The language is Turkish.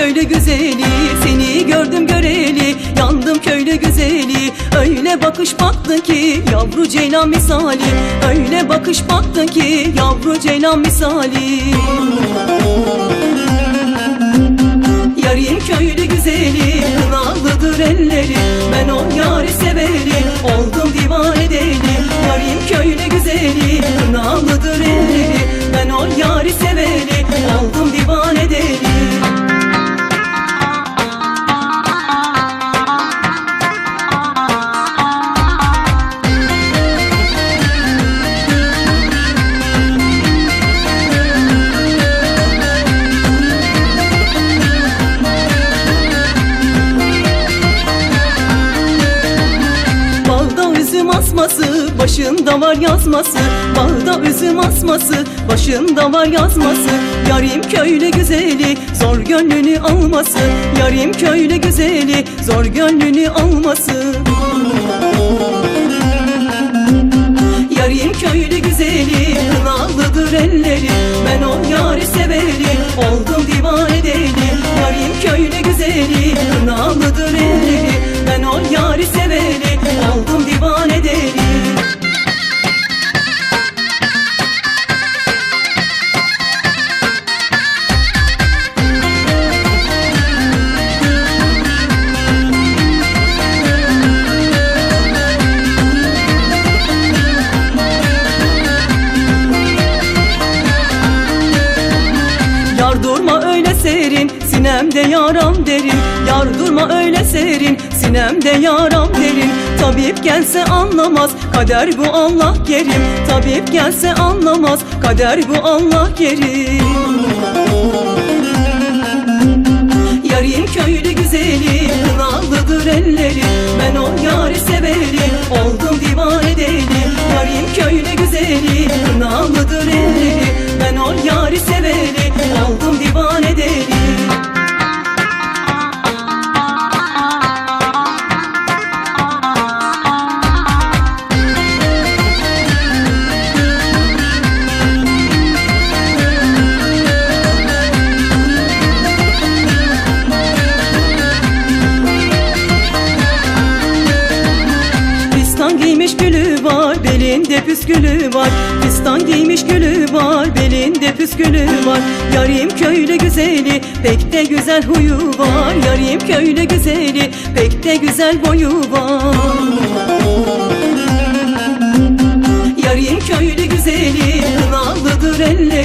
Köylü güzeli Seni gördüm göreli Yandım köylü güzeli. Öyle bakış baktın ki Yavru ceylan misali Öyle bakış baktın ki Yavru ceylan misali. Yarim köylü güzeli Kınalıdır elleri Ben o yari severi Oldum divane deli Yarim köylü güzeli başında var yazması Bağda üzüm asması, başında var yazması Yarim köylü güzeli, zor gönlünü alması. Yarim köylü güzeli, zor gönlünü alması. Yarim köylü güzeli, kınalıdır elleri sinemde yaram derin Yar durma öyle serin. Sinemde yaram derin Tabip gelse anlamaz kader bu Allah kerim. Tabip gelse anlamaz kader bu Allah kerim belinde püskülü var Fistan giymiş gülü var, belinde püskülü var Yarim köylü güzeli, pek de güzel huyu var. Yarim köylü güzeli, pek de güzel boyu var. Yarim köylü güzeli, kınalıdır elleri